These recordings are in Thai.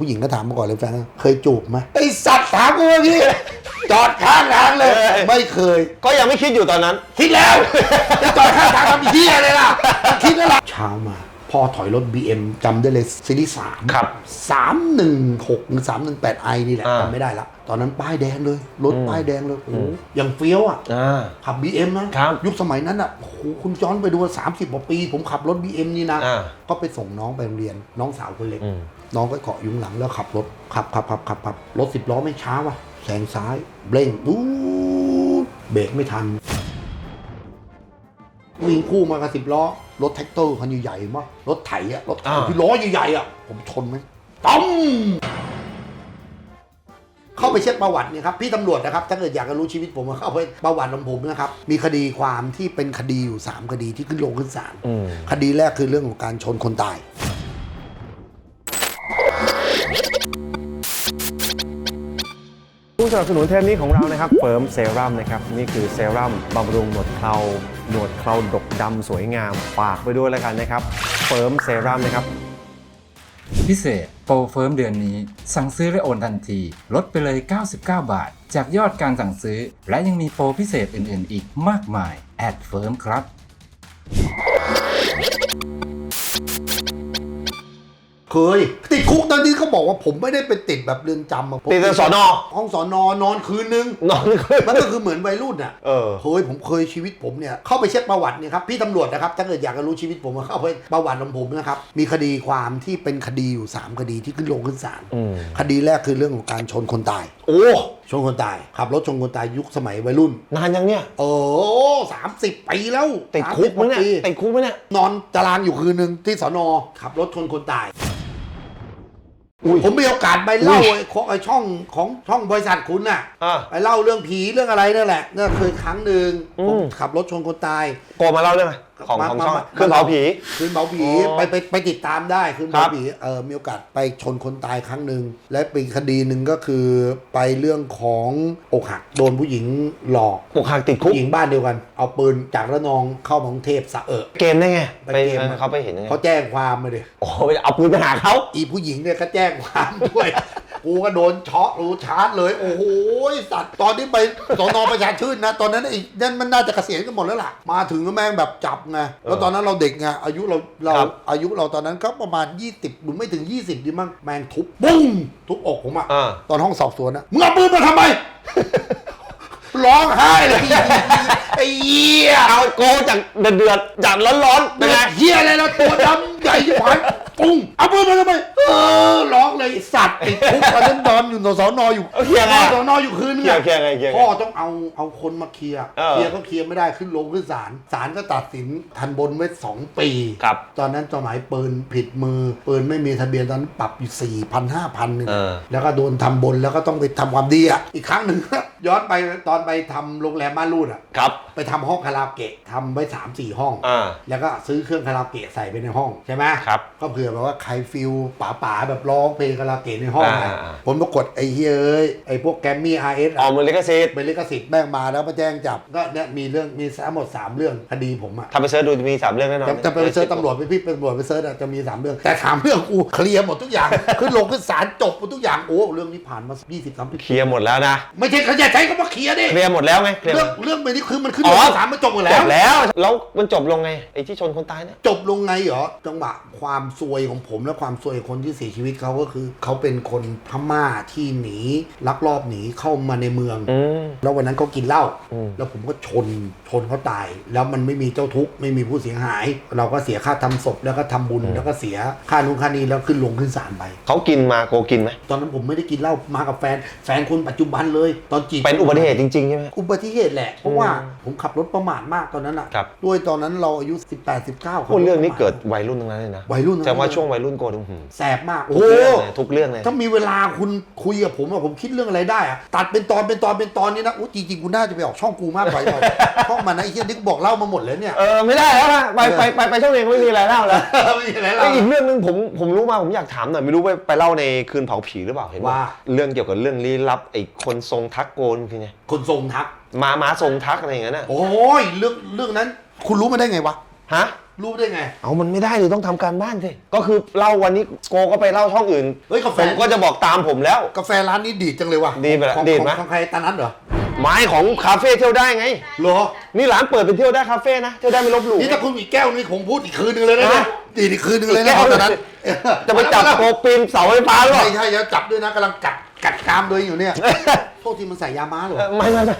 ผู้หญิงก็ถามมาก่อนเลยแฟนเคยจูบไหมไอสัตว์ถามกูเมื่อกี้จอดข้างทางเลยเออไม่เคย ก็ยังไม่คิดอยู่ตอนนั้น คิดแล้ว จะจอดข้างทางทำเหี้ยเลยล่ะ คิดแล้วล่ะเช้ามาพ่อถอยรถ BM จำได้เลยซีรีส์สามครับสามหนึ่งหกหรือสามหนึ่งแปดไอนี่แหละอ่าจำไม่ได้ละ ตอนนั้นป้ายแดงเลย รถอืมป้ายแดงเลยโอ้โหอืมอย่างเฟี้ยวอะอ่าขับ BM นะครับยุคสมัยนั้นอะโอ้โหคุณย้อนไปดูสามสิบกว่าปี ผมขับรถ BM นี่นะอ่าก็ไปส่งน้องไปโรงเรียนน้องสาวคนเล็กอืม น้องก็เกาะอยุงหลังแล้วขับรถขับขับขับขับขับรถสิบล้อไม่ช้าวะแซงซ้ายเร่งดูดเบรกไม่ทันวิ่งคู่มากับสิบล้อ รถแท็กเตอร์คันใหญ่ๆมากรถไถอะรถไถอ่าที่ล้อใหญ่ๆอะผมชนไหมต้อมเข้าไปเช็คประวัติเนี่ยครับพี่ตำรวจนะครับ ถ้าเกิดอยากจะรู้ชีวิตผมก็เข้าไปประวัติของผมนะครับ มีคดีความที่เป็นคดีอยู่ 3 คดีที่ขึ้นลงขึ้นศาลอืมคดีแรกคือเรื่องของการชนคนตาย ผู้สนับสนุนเทปนี้ของเรานะครับเฟิร์มเซรั่มนะครับนี่คือเซรั่มบำรุงหนวดเคราหนวดเคราดกดำสวยงามฝากไปด้วยแล้วกันนะครับเฟิร์มเซรั่มนะครับพิเศษโปรเฟิร์มเดือนนี้ สั่งซื้อและโอนทันที ลดไปเลย 99 บาท จากยอดการสั่งซื้อ และยังมีโปรพิเศษอื่นๆ อีกมากมายแอดเฟิร์มครับ เคยติดคุกตอนนี้เขาบอกว่าผมไม่ได้ไปติดแบบเรือนจำอะผมติดแต่สอนอ ห้องสอนอนอนคืนนึง นอนคืนมันก็คือเหมือนวัยรุ่นอะเออเคยผมเคยชีวิตผมเนี่ย เข้าไปเช็คประวัติเนี่ยครับ พี่ตำรวจนะครับ ถ้าเกิดอยากจะรู้ชีวิตผมก็เข้าไปประวัติของผมนะครับ มีคดีความที่เป็นคดีอยู่ 3 คดีที่ขึ้นลงขึ้นศาลอืม คดีแรกคือเรื่องของการชนคนตาย โอ้ชนคนตายขับรถชนคนตายยุคสมัยวัยรุ่น นานยังเนี่ยโอ้สามสิบปีแล้วติดคุก30มั้ยเนี่ยปีติดคุกมั้ยเนี่ย นอนตารางอยู่คืนหนึ่งที่สอนอขับรถชนคนตายอุ้ย ผมมีโอกาสไปเล่าอุ้ยไอ้ของไอ้ช่องของช่องบริษัทคุณน่ะอ่าไปเล่าเรื่องผีเรื่องอะไรนั่นแหละนั่นเคยครั้งหนึ่งอืมผมขับรถชนคนตายโกมาเล่าเรื่องอะไร ของมาของมาช่องมาเครื่องเผาผีคืนเผาผีอ๋อไปไปไปติดตามได้คืนครัเผาบผีเออมีโอกาสไปชนคนตายครั้งหนึ่งและปีกคดีหนึ่งก็คือไปเรื่องของอกหักโดนผู้หญิงหลอกอกหักติดคุกผู้หญิงบ้านเดียวกัน เอาปืนจากระนองเข้ามากรุงเทพสะเอะเกมได้ไงไปไปเกมเขาไปเห็นยังไงเขาแจ้งความมาเลยโอ้โหไปเอาปืนไปหาเขาอีผู้หญิงเนี่ยก็แจ้งความด้วยกูก็โดนเชาะรู้ชาร์จเลย โอ้โหสัตว์ตอนที่ไปสอนอประชาชื่นนะ ตอนนั้นไอ้นั่นมันน่าจะเกษียณกันหมดแล้วล่ะ มาถึงก็แม่งแบบจับไงแล้วตอนนั้นเราเด็กไงอายุเราเราอายุเราตอนนั้นก็ประมาณ 20หรือไม่ถึง 20ดิมั้งแม่งทุบปุ้งทุบอกผมอะอ่าตอนห้องสอบสวนนะมึงเอาปืนมาทำไมร้องไห้เลยไอ้เหี้ยเอาโกจากเดือดเดือดๆจากร้อนๆเป็เป็นนไงเฮียอะไรเราตัวดำ ใหญ่ที่ผายปุ้งเอาปืนมาทำไมเออร้องเลยไอ้สัตว์ติดคุกตอนนั้นนอนอยู่สอนออยู่เอาเคลียร์ไงนอนสอนออยู่คืนนึงเคลียร์อะเคลียร์ไงเคลียร์ไง พ่อต้องเอาเอาคนมาเคลียร์เออเคลียร์ก็เคลียร์ไม่ได้ขึ้นลงขึ้นศาลศาลก็ตัดสินทันบนไว้สองปี ครับตอนนั้นสมัยปืนผิดมือปืนไม่มีทะเบียนตอนนั้นปรับอยู่สี่พันห้าพันหนึ่งเออ แล้วก็โดนทำบนแล้วก็ต้องไปทำความดีอะอีกครั้งหนึ่ง ย้อนไปตอนไปทำโรงแรมบ้านรูดอะครับ ไปทำห้องคาราโอเกะทำไว้สามสี่ห้อง อ่า แล้วก็ซื้อเครื่องคาราโอเกะใส่ไปในห้องใช่ไหมครับก็เผื่อแบบว่าใครฟิลป๋าป๋าๆแบบร้องเพลงคาราโอเกะในห้องอ่าอะอ่า ผลปรากฏไอ้เฮ้ยเอ้ยไอ้พวกแกรมมี่อาร์เอสออกมือลิขสิทธิ์เป็นลิขสิทธิ์แม่งมาแล้วมาแจ้งจับก็เนี่ยมีเรื่องมีทั้งหมด 3 เรื่องคดีผมอะถ้าไปเสิร์ชดูจะมีสามเรื่องแน่นอนจะจะไปเซิร์ชตำรวจไปพี่เป็นตำรวจไปเซิร์ชอะจะมี3เรื่องแต่ถามเรื่องกูเคลียร์หมดทุกอย่าง ขึ้นลงขึ้นศาลจบหมดทุกอย่างโอ้เรื่องนี้ผ่านมา20 30เคลียร์หมดแล้วนะ ไม่ใช่เขาจะใช้คำว่าเคลียร์ดิเคลียร์หมดแล้วไงเคลียร์เรื่องเรื่องไปนี้คือมันขึ้นอ๋ลองขึ้นศาลมันจบหมดจแล้ว บแล้ว แล้วมันจบลงไงไอ้ที่ชนคนตายเนี่ย จบลงไงเหรอจังหวะความซวยของผมและความซวยของคนที่เสียชีวิตเขาก็คือ เขาเป็นคนพม่าที่หนีลักลอบหนีเข้ามาในเมืองอืมแล้ววันนั้นเขากินเหล้าอืมแล้วผมก็ชนชนเขาตาย แล้วมันไม่มีเจ้าทุกข์ไม่มีผู้เสียหาย เราก็เสียค่าทำศพแล้วก็ทำบุญแล้วก็เสียค่านุค่านี้แล้วขึ้นลงขึ้นศาลไปเขากินมาโกกินไหมตอนนั้นผมไม่ได้กินเหล้ามากับแฟน แฟนคนปัจจุบันเลย ตอนจีบเป็นอุบัติเหตุจริงๆใช่ไหมอุบัติเหตุแหละเพราะว่าผมขับรถประมาทมากตอนนั้นอะครับด้วยตอนนั้นเราอายุ 18 19โอ้เรื่องนี้เกิดวัยรุ่นทั้งนั้นเลยนะวัยรุ่นทั้งนั้นแต่ว่าช่วงวัยรุ่นโกนอื้อหือแสบมากทุโอ้กโหเรื่องเลยทุกเรื่องเลยถ้ามีเวลาคุณคุยกับผมอะผมคิดเรื่องอะไรได้อะตัดเป็นตอนเป็นตอนเป็นตอนนี้นะอู้จริงๆกูน่าจะไปออกช่องกูมากกว่าหน่อยช่องมันนะไอ้เหี้ยนี่กูบอกเล่ามาหมดเลยเนี่ย เออไม่ได้แล้วนะไปไปไปไปช่วงเองไม่มีอะไรเล่าแล้วไม่มีอะไรไอ้เล่าอีกเรื่องหนึงผมผมรู้มาผมอยากถามหน่อยไม่รู้ไปไปเล่าในคืนเผาผีหรือเปล่าเห็นว่า เรื่องเกี่ยวกับเรื่องลี้ลับไอ้คนทรงทักโกนคือไงคนทรงทัก มาม้าทรงทักอะไรอย่างเงี้ยน่ะโอ้ยเรื่องเรื่องนั้น คุณรู้มาได้ไงวะ ฮะ รู้ได้ไง เอามันไม่ได้เลยต้องทำการบ้านสิก็คือเล่าวันนี้โกก็ไปเล่าช่องอื่นเฮ้ยกาแฟ ผมก็จะบอกตามผมแล้ว กาแฟร้านนี้ดีจังเลยว่ะดีไปละของดีของไหมของใครตานั้นเหรอ ไม้ของคาเฟ่เที่ยวได้ไง เหรอ นี่ร้านเปิดเป็นเที่ยวได้คาเฟ่นะ เที่ยวได้ไม่ลบหลู่ นี่ถ้าคุณอีกแก้วนี่คงพูดอีกคืนนึงเลยนะฮะ ดีอีกคืนนึงเลยอีนะกแก้วตอนนั้นจะไปจับโกปีนเสาไฟฟ้าหรือเปล่าใช่ใช่จะจับด้วยนะกำลังกัด กัดกรามด้วยอยู่เนี่ย โทษทีมันใส่ยาม้าเหรอเออไม่ไม่ไม่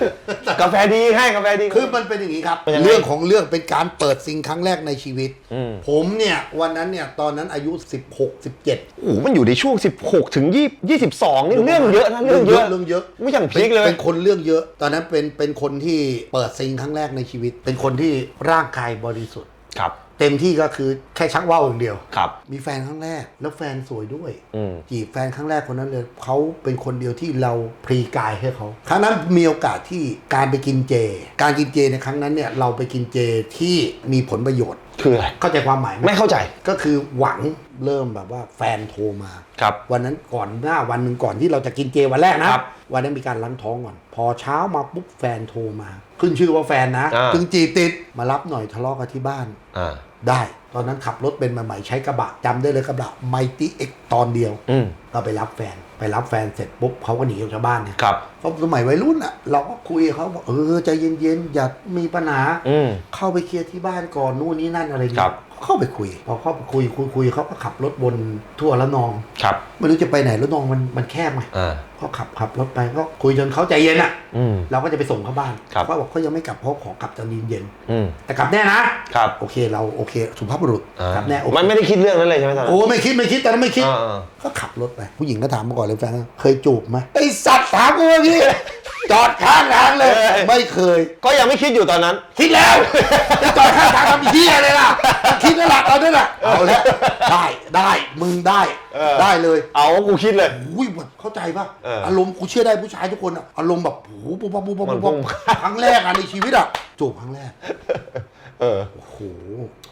กาแฟดีให้กาแฟดี คือมันเป็นอย่างนี้ครับ เป็นยังไงเรื่องของเรื่องเป็นการเปิดซิงครั้งแรกในชีวิต อืม ผมเนี่ยวันนั้นเนี่ยตอนนั้นอายุ 16 17 โอ้โหมันอยู่ในช่วง 16 ถึง20 22 นี่เรื่องเยอะนะเรื่องเยอะเรื่องเยอะไม่อย่างพีคเลยเป็นคนเรื่องเยอะ ตอนนั้นเป็นเป็นคนที่เปิดซิงครั้งแรกในชีวิต เป็นคนที่ร่างกายบริสุทธิ์ ครับ เต็มที่ก็คือแค่ชักว่าวอย่างเดียว ครับ มีแฟนครั้งแรกแล้วแฟนสวยด้วย อืม จีบแฟนครั้งแรกคนนั้นเลยเขาเป็นคนเดียวที่เราพรีกายให้เขาครั้งนั้นมีโอกาสที่การไปกินเจ การกินเจในครั้งนั้นเนี่ยเราไปกินเจที่มีผลประโยชน์ คืออะไร เข้าใจความหมายไหมไม่เข้าใจ ก็คือหวังเริ่มแบบว่าแฟนโทรมา ครับ วันนั้นก่อนหน้าวันหนึ่งก่อนที่เราจะกินเจวันแรกนะครับวันนั้นมีการล้างท้องก่อน พอเช้ามาปุ๊บแฟนโทรมา ขึ้นชื่อว่าแฟนนะ อ่าจึงจีบติดมารับหน่อยทะเลาะกันที่บ้าน อ่า ได้ ตอนนั้นขับรถเป็นใหม่ๆใช้กระบะจำได้เลยกระบะไมตี้เอ็กตอนเดียวอืมก็ไปรับแฟนไปรับแฟนเสร็จปุ๊บเขาก็หนีออกจากบ้านเนี่ยครับเพราะสมัยวัยรุ่นอะ เราก็คุยกับเขาบอกเออใจเย็นๆอย่ามีปัญหาอืมเข้าไปเคลียร์ที่บ้านก่อนนู่นนี่นั่นอะไรครัเงี้บย เข้าไปคุย พอเข้าไปคุยคุยคุยเขาก็ขับรถวนทั่วละนองครับไม่รู้จะไปไหนแล้วนองมันมันแคบไงอ่าเขาขับขับรถไปก็คุยจนเขาใจเย็นอะอืมเราก็จะไปส่งเขาบ้านครับเขาบอกเขายังไม่กลับเพราะขอกลับตอนเย็นอืมๆแต่กลับแน่นะครับโอเคเราโอเคสุภาพบุรุษอ่ากลับแน่โอเคมันไม่ได้คิดเรื่องนั้นเลยใช่ไหมตอนนั้นโอ้ไม่คิดไม่คิดตอนนั้นไม่คิดอ่าอ่าก็ขับรถไปผู้หญิงก็ถามมาก่อนเลยแฟนว่าเคยจูบไหมไอสัตว์ถามกูเมื่อกี้ จอดข้างทางเลย ไม่เคย ก็ยังไม่คิดอยู่ตอนนั้น คิดแล้ว จะจอดข้างทางทำเหี้ยเลยล่ะ คิดแล้วล่ะตอนนั้นล่ะเอาแล้วได้ได้มึงได้เออได้เลยเอากูคิดเลยอุ้ยแบบเข้าใจป่ะเออออารมณ์กูเชื่อได้ผู้ชายทุกคนอะอารมณ์แบบโอ้โหปุ๊บปั๊บปุ๊บปั๊บมันปุ๊บพุ่ปั๊บงครั้งแรกอะในชีวิตอะจูบครั้งแรกเออโอ้โห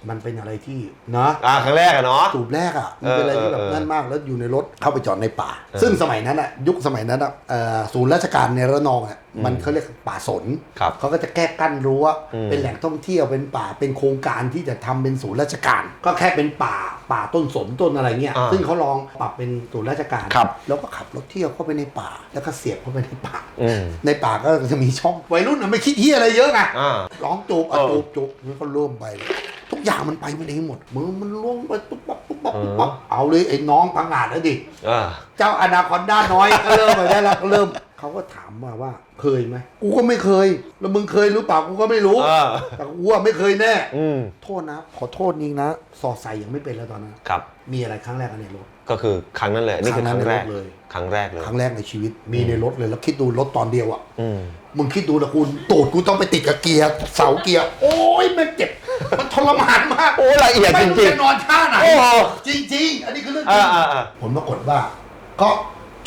มันเป็นอะไรที่นะอ่าครั้งแรกอะเนาะ จูบแรกอะมันเป็นอะไรที่แบบเออเออนั่นมากแล้วอยู่ในรถเข้าไปจอดในป่า ซึ่งสมัยนั้นอะยุคสมัยนั้นอะเอ่อศูนย์ราชการในระนองอะมันเขาเรียกป่าสนครับเขาก็จะแก้กั้นรั้วอืมเป็นแหล่งท่องเที่ยวเป็นป่าเป็นโครงการที่จะทำเป็นศูนย์ราชการ ก็แค่เป็นป่าป่าต้นสนต้นอะไรเงี้ยอ่าซึ่งเขาลองปรับเป็นศูนย์ราชการครับแล้วก็ขับรถเที่ยวเข้าไปในป่า แล้วก็เสียบเข้าไปในป่าอืมในป่าก็จะมีช่องวัยรุ่นน่ะไม่คิดเฮียอะไรเยอะไงอ่าร้องจูบอะเออจูบจูบแล้วก็เริ่มไป ทุกอย่างมันไปมันเองหมดมือมันล่วงไปปุ๊บปั๊บปุ๊บปั๊บปุ๊บปั๊บเอาเลยไอ้น้องพังงาดแล้วดิอ่าเจ้าอนาคอนด้าน้อยก็เริ่มไปได้แล้วก็เริ่มเขาก็ถามมาว่าเคยไหมกูก็ไม่เคย แล้วมึงเคยหรือเปล่ากูก็ไม่รู้เออแต่กูว่าไม่เคยแน่อืมโทษนะ ขอโทษจริงนะสอดใส่ยังไม่เป็นแล้วตอนนั้นครับ มีอะไรครั้งแรกกันในรถ ก็คือครั้งนั้นเลยนี่คือครั้งแรกครั้งนั้นในรถเลย ครั้งแรกเลย ครั้งแรกในชีวิตมีในรถเลยแล้วคิดดูรถตอนเดียวอะ อืม มึงคิดดูนะคุณตูดกูต้องไปติดกับเกียร์เสาเกียร์ โอ้ยมันเจ็บ มันทรมานมากโอ้ละเอียดไม่จรู้ริงจะนอนท่าไหนโอ้โห จริง ๆ อันนี้คือเรื่องๆจริอ่างอ่าอ่าผลปรากฏว่า ก็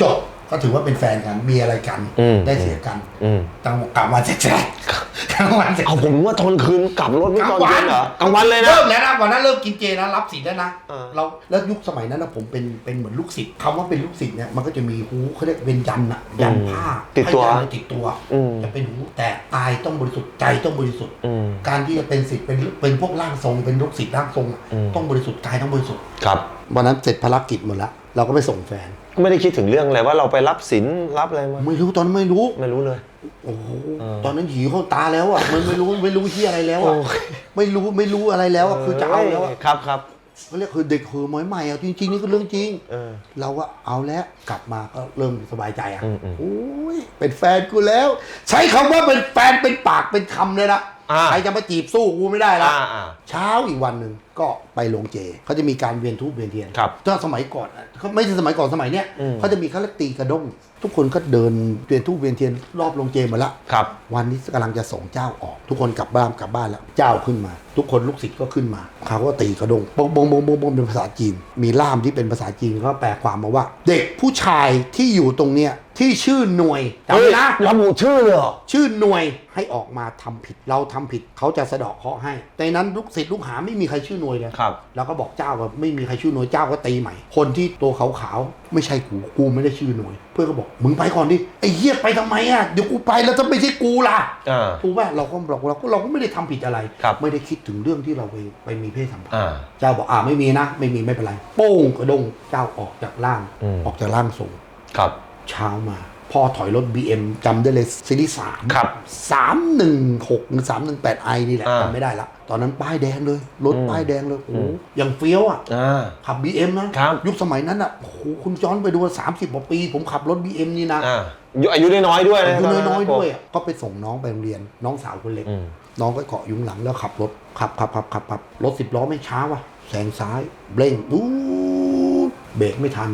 จบก็ถือว่าเป็นแฟนกันมีอะไรกัน อืมได้เสียกันอืมกลางกลางวันแจ๊กๆ กลางวันแจ๊กเอาผมว่าตอนคืนกลับรถไม่ตอนเย็นเหรอกลางวันเลยนะเริ่มแล้วนะวันนั้นเริ่มกินเจนะรับสิทธิ์แล้วนะเออเราแล้วยุคสมัยนั้นนะผมเป็นเป็นเหมือนลูกศิษย์คำว่าเป็นลูกศิษย์เนี่ยมันก็จะมีหูเขาเรียกเป็นยันอะยันผ้าติดตัวให้ยันติดตัวอืมจะเป็นหูแต่กายต้องบริสุทธิ์ใจต้องบริสุทธิ์อืมการที่จะเป็นศิษย์เป็นเป็นพวกร่างทรงเป็นลูกศิษย์ร่างทรงอะอืมต้องบริสุทธิ์กายต้องบริสุทธิ์ครับวันนั้นเสร็จภารกิจหมดแล้ว เราก็ไปส่งแฟน ไม่ได้คิดถึงเรื่องอะไรว่าเราไปรับสินรับอะไรมาไม่รู้ตอนนั้นไม่รู้ ไม่รู้เลย โอ้โหเออตอนนั้นหีเข้าตาแล้วอะมันไม่รู้ไม่รู้ที่อะไรแล้วอะโอ้ยไม่รู้ไม่รู้อะไรแล้วอะคือจะเอาแล้วอะครับครับเขาเรียกคือเด็กคือหมอยใหม่อะจริงๆนี่คือเรื่องจริงเออเราก็เอาแล้วกลับมาก็เริ่มสบายใจอะอืมอืมโอ้ยเป็นแฟนกูแล้ว ใช้คำว่าเป็นแฟนเป็นปากเป็นคำเลยละ อ่า ใครจะมาจีบสู้กูไม่ได้ละอ่าอ่า เช้าอีกวันหนึ่งก็ไปลงเจเขาจะมีการเวียนทูบเวียนเทียนครับถ้าสมัยก่อนอะเขาไม่ใช่สมัยก่อนสมัยเนี้ยอืม เขาจะมีเขาเรียกตีกระด้งทุกคนก็เดินเวียนทูบเวียนเทียนรอบลงเจหมาละ ครับ วันนี้กำลังจะส่งเจ้าออก ทุกคนกลับบ้านกลับบ้านแล้วเจ้าขึ้นมา ทุกคนลูกศิษย์ก็ขึ้นมาเขาก็ตีกระดงบงบงบงบงบงเป็นภาษาจีน มีล่ามที่เป็นภาษาจีนเขาแปลความมาว่า เด็กผู้ชายที่อยู่ตรงเนี้ย ที่ชื่อหน่วยจำเฮ้ยไว้นะ ระบุชื่อเลยเหรอ ชื่อหน่วยให้ออกมาทำผิดเราทำผิดเขาจะสะเดาะเคราะห์ให้ในนั้นลูกศิษย์ลูกหาไม่มีใครชื่อหน่วยเลยครับเราก็บอกเจ้าว่าไม่มีใครชื่อหน่วยเจ้าก็ตีใหม่ คนที่ตัวขาวๆไม่ใช่กูกูไม่ได้ชื่อหน่วย เพื่อนก็บอกมึงไปก่อนดิไอ้เหี้ยไปทำไมอะเดี๋ยวกูไปแล้วถ้าไม่ใช่กูล่ะอ่า ถูกป่ะเราก็เราเราก็เราก็ไม่ได้ทำผิดอะไร ครับ ไม่ได้คิดถึงเรื่องที่เราไปไปมีเพศสัมพันธ์ อ่า เจ้าบอกอ่าไม่มีนะ ไม่มีไม่เป็นไรโป้งกระดงเจ้าออกจากร่างอืม ออกจากร่างทรงครับ เช้ามาพ่อถอยรถ BM จำได้เลยซีรีส์สามครับสามหนึ่งหกหรือสามหนึ่งแปดไอนี่แหละอ่าจำไม่ได้ละ ตอนนั้นป้ายแดงเลย รถอืมป้ายแดงเลยโอ้โหอืมอย่างเฟี้ยวอะ อ่าขับ BM นะครับ ยุคสมัยนั้นอะโอ้โหคุณย้อนไปดูสามสิบกว่าปี ผมขับรถ BM นี่นะอ่าอายุน้อยๆด้วยนะอายุตน้อยๆด้วยอะก็ไปส่งน้องไปโรงเรียนน้องสาวคนเล็ก อืมน้องก็เกาะอยุงหลังแล้วขับรถขับขับขับขับขับรถสิบล้อไม่ช้าว่ะแซงซ้ายเบร่งดูดเบรกไม่ทัน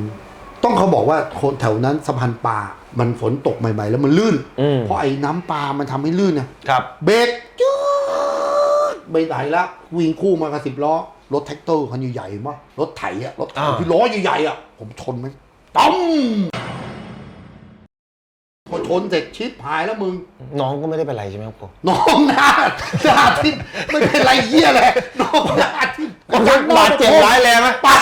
ต้องเขาบอกว่าคนแถวนั้นสะพานปลามันฝนตกใหม่ ๆ แล้วมันลื่น อืม เพราะไอ้น้ำปลามันทำให้ลื่นนะครับ เบรกจืดไม่ไหนละวิ่งคู่มากับสิบล้อ รถแท็กเตอร์คันใหญ่ๆมากรถไถอะรถไถอ่า ที่ล้อใหญ่ๆอะผมชนมันตั้มพอชนเสร็จชิปหายแล้วมึง น้องก็ไม่ได้เป็นไรใช่ไหมครับผม น้องหน้าหน้าทิ่มไม่เป็นไรเหี้ยเลยน้องหน้าทิ่มบาดเจ็บร้ายแรงไหมปา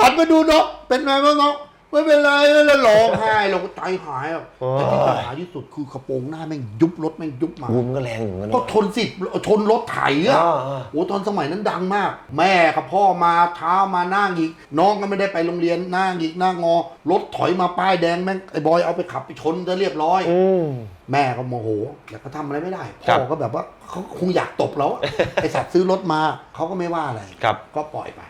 หันมาดูนกเป็นไงบ้างนก ไม่เป็นไรแล้วร้องไห้เราก็ใจหายอะแต่ที่ปัญหาที่สุดคือกระโปรงหน้าแม่งยุบรถแม่งยุบมาวุ้มก็แรงอยู่เหมือนกันก็นะชนสิชนรถไถอะ อ่าอ่า โอ้ตอนสมัยนั้นดังมาก แม่กับพ่อมาเช้ามานั่งอีก น้องก็ไม่ได้ไปโรงเรียนนั่งอีกนั่งงอ รถถอยมาป้ายแดงแม่งไอ้บอยเอาไปขับไปชนจะเรียบร้อย อืม แม่ก็โมโหแต่ก็ทำอะไรไม่ได้ครัพ่บอก็แบบว่าเขาคงอยากตบเราอะ ไอสัตว์ซื้อรถมาเขาก็ไม่ว่าอะไรครับ ก็ปล่อยไป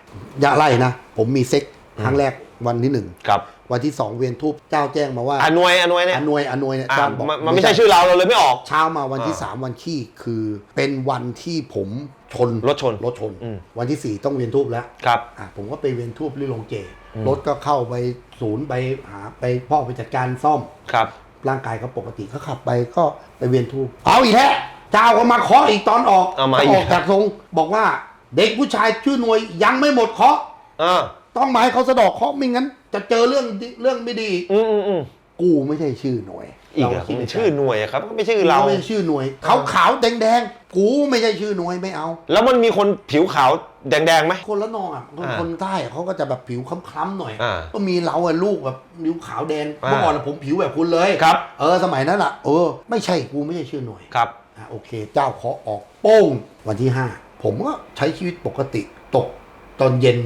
อย่าไล่นะ ผมมีเซ็ก ครั้งแรกวันที่หนึ่งครับวันที่สองเวียนทูบเจ้าแจ้งมาว่าอานวยอานวยเนี่ยอนวยอนวยเนี่ยอ่าเจ้าบอกมันมันไม่ใช่ชื่อเราเราเลยไม่ออก เช้ามาวันที่อ่าสามวันขี้คือเป็นวันที่ผมชนรถชนรถชน อืม วันที่สี่ต้องเวียนทูบแล้ว ครับ อะผมก็ไปเวียนทูบที่โรงเจ รถก็เข้าไปศูนย์ไปหาไปพ่อไปจัดการซ่อม ครับ ร่างกายเขาปกติเขาขับไปก็ไปเวียนทูบเอาอีกแล้วเจ้าก็มาเคาะอีกตอนออกเอามาออีกอกจากทรงบอกว่าเด็กผู้ชายชื่อหน่วยยังไม่หมดเคาะ อ่า ต้องมาให้เขาสะเดอกเคาะไม่งั้น จะเจอเรื่องดิเรื่องไม่ดี อืมอืมอืมกูไม่ใช่ชื่อหน่วยอีกเหรอเราคิดในใจ ชื่อหน่วยอะครับก็ไม่ใช่เราเรา ไม่ใช่ชื่อหน่วยขาวขาวๆแดงแดงๆกูไม่ใช่ชื่อหน่วยไม่เอา แล้วมันมีคนผิวขาวแดงๆไหม คนละนองอะคนอ่าคนใต้อะเขาก็จะแบบผิวคล้ำๆหน่อย อ่าก็มีเราอะลูกแบบผิวขาวแดงอ่าเมื่อก่อนอะผมผิวแบบคุณเลยครับ เออสมัยนั้นอะเออไม่ใช่กูไม่ใช่ชื่อหน่วยครับ อะโอเค เจ้าขอออกโป้งวันที่ห้าผมก็ใช้ชีวิตปกติตกตอนเย็น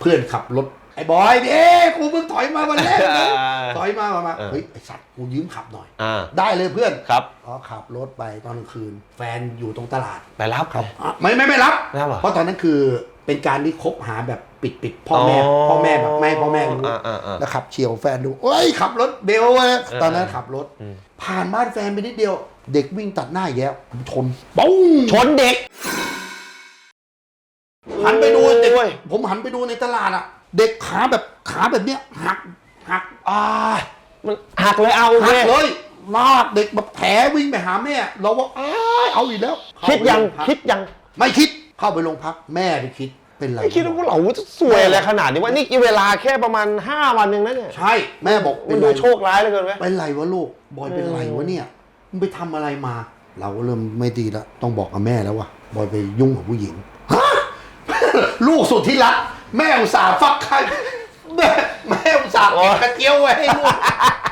เพื่อนขับรถไอ้บอยเอ๊ะกูเพิ่งถอยมาวันแรกนะอ่าถอยมามามาเออเฮ้ยไอ้สัตว์กูยืมขับหน่อยอ่าได้เลยเพื่อนครับก็ขับรถไปตอนกลางคืน แฟนอยู่ตรงตลาดไปรับครับอะไม่ไม่ไม่รับไม่รับเหรอเพราะตอนนั้นคือเป็นการที่คบหาแบบปิดปิดพ่อแม่พ่อแม่แบบไม่ให้พ่อแม่รู้อ่าอ่าอ่าแล้วขับเฉียวแฟนดูเอ้ยขับรถเบลเลยตอนนั้นขับรถอืมผ่านบ้านแฟนไปนิดเดียว เด็กวิ่งตัดหน้าอีกแล้วผมชนปุ้งชนเด็กหันไปดูเด็ก โอ้ย ผมหันไปดูในตลาดอะ เด็กขาแบบขาแบบเนี้ยหักหักอ่ามันหักเลยเอาโอหัเคกเลยลากเด็กแบบแผลวิ่งไปหาแม่ เราว่าอ้ายเอาอีกแล้วคิดยังเข้าไปโรงพักคิดยังไม่คิดเข้าไปโรงพักแม่ไปคิดเป็นไรไม่คิดว่าพวกเราจะสวยอะไรขนาดนี้ว่านี่กี่เวลาแค่ประมาณ 5 วันเองนะเนี่ยใช่แม่บอกมัเป็นนดูไรโชคร้ายเหลือเกินไหมเป็นไรวะลูกบอยเป็นไรวะเนี่ยมึงไปทำอะไรมา เราก็เริ่มไม่ดีแล้วต้องบอกกับแม่แล้วว่าบอยไปยุ่งกับผู้หญิงฮะ ลูกสุดที่รัก แม่อุตส่าห์ฟักไข่แม่แม่อุตส่าห์เก็บกระเจียวไว้ให้ลูก